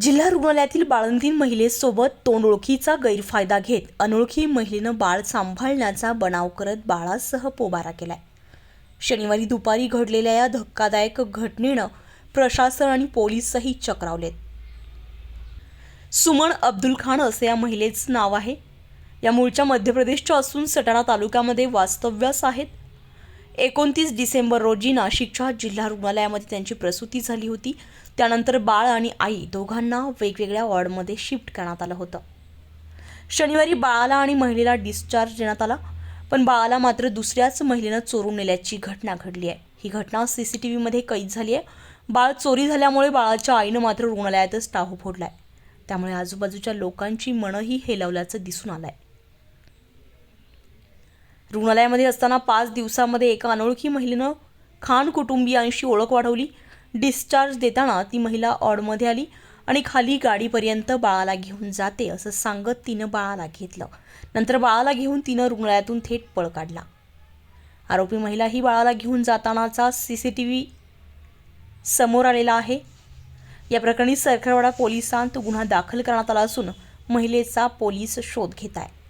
जिल्हा रुग्णालयातील बाळंतीन महिलेसोबत तोंडओळखीचा गैरफायदा घेत अनोळखी महिलेनं बाळ सांभाळण्याचा बनाव करत बाळासह पोबारा केलाय. शनिवारी दुपारी घडलेल्या या धक्कादायक घटनेनं प्रशासन आणि पोलीसही चक्रावलेत. सुमन अब्दुल खान असे या महिलेचं नाव आहे. या मूळच्या मध्य प्रदेशच्या असून सटाणा तालुक्यामध्ये वास्तव्यास आहेत. एकोणतीस डिसेंबर रोजी नाशिकच्या जिल्हा रुग्णालयामध्ये त्यांची प्रसूती झाली होती. त्यानंतर बाळ आणि आई दोघांना वेगवेगळ्या वॉर्डमध्ये शिफ्ट करण्यात आलं होतं. शनिवारी बाळाला आणि महिलेला डिस्चार्ज देण्यात आला पण बाळाला मात्र दुसऱ्याच महिलेनं चोरून नेल्याची घटना घडली आहे. ही घटना सी सी टी व्हीमध्ये कैद झाली आहे. बाळ चोरी झाल्यामुळे बाळाच्या आईनं मात्र रुग्णालयातच टाहू आहे त्यामुळे आजूबाजूच्या लोकांची मनंही हेलवल्याचं दिसून आलं आहे रुग्णालयामध्ये असताना पाच दिवसामध्ये एका अनोळखी महिलेनं खान कुटुंबियांशी ओळख वाढवली. डिस्चार्ज देताना ती महिला ऑडमध्ये आली आणि खाली गाडीपर्यंत बाळाला घेऊन जाते असं सांगत तिनं बाळाला घेतलं. नंतर बाळाला घेऊन तिनं रुग्णालयातून थेट पळ काढला. आरोपी महिला ही बाळाला घेऊन जातानाचा सी सी टी व्ही समोर आलेला आहे. या प्रकरणी सरकारवाडा पोलिसांत गुन्हा दाखल करण्यात आला असून महिलेचा पोलीस शोध घेत आहे